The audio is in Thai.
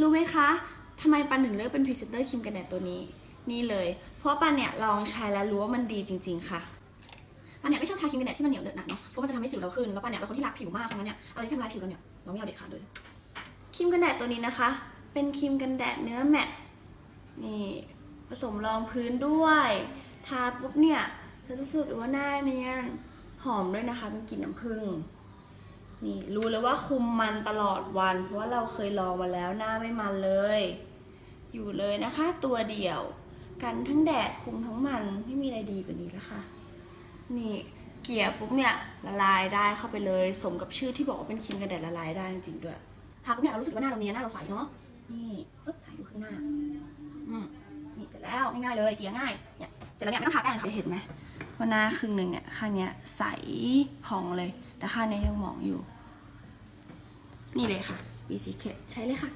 รู้ไหมคะทำไมปันถึงเลือกเป็นพรีเซนเตอร์ครีมกันแดดตัวนี้ นี่เลย เพราะปันเนี่ยลองใช้แล้วรู้ว่ามันดีจริง ๆ ค่ะปันเนี่ยไม่ชอบทาครีมกันแดดที่มันเหนียวเหนอะหนะเนาะเพราะมันจะทำให้สิวเราขึ้นแล้วปันเนี่ยเป็นคนที่รักผิวมากเพราะงั้นเนี่ยอะไรที่ทำลายผิวเราเนี่ยเราไม่เอาเด็ดขาดเลยครีมกันแดดตัวนี้นะคะ เป็นครีมกันแดดเนื้อแมตนี่ผสมรองพื้นด้วยทาปุ๊บเนี่ยเธอจะรู้สึกว่าหน้าเนียนหอมด้วยนะคะเป็นกลิ่นน้ำผึ้ง นี่รู้เลยว่าคุมมันตลอดวัน เพราะว่าเราเคยลองมาแล้วหน้าไม่มันเลย อยู่เลยนะคะ ตัวเดียว กันทั้งแดดคุมทั้งมันไม่มีอะไรดีกว่านี้แล้วค่ะ นี่เกลี่ยปุ๊บเนี่ยละลายได้เข้าไปเลย สมกับชื่อที่บอกว่าเป็นครีมกันแดดละลายได้จริงๆด้วยทาปุ๊บเนี่ยเรารู้สึกว่าหน้าเราเนียนหน้าเราใสเนาะนี่ฟึบถ่ายอยู่ข้างหน้าอืมนี่เสร็จแล้วง่ายๆเลยเกลี่ยง่ายเนี่ยเสร็จแล้วเนี่ยไม่ต้องทาแป้งเลยค่ะเห็นไหมว่าหน้าครึ่งหนึ่งเนี่ยข้างเนี้ยใสผ่องเลย แต่ค่าเนี้ยยังหมองอยู่ นี่เลยค่ะ B Secret ใช้เลยค่ะ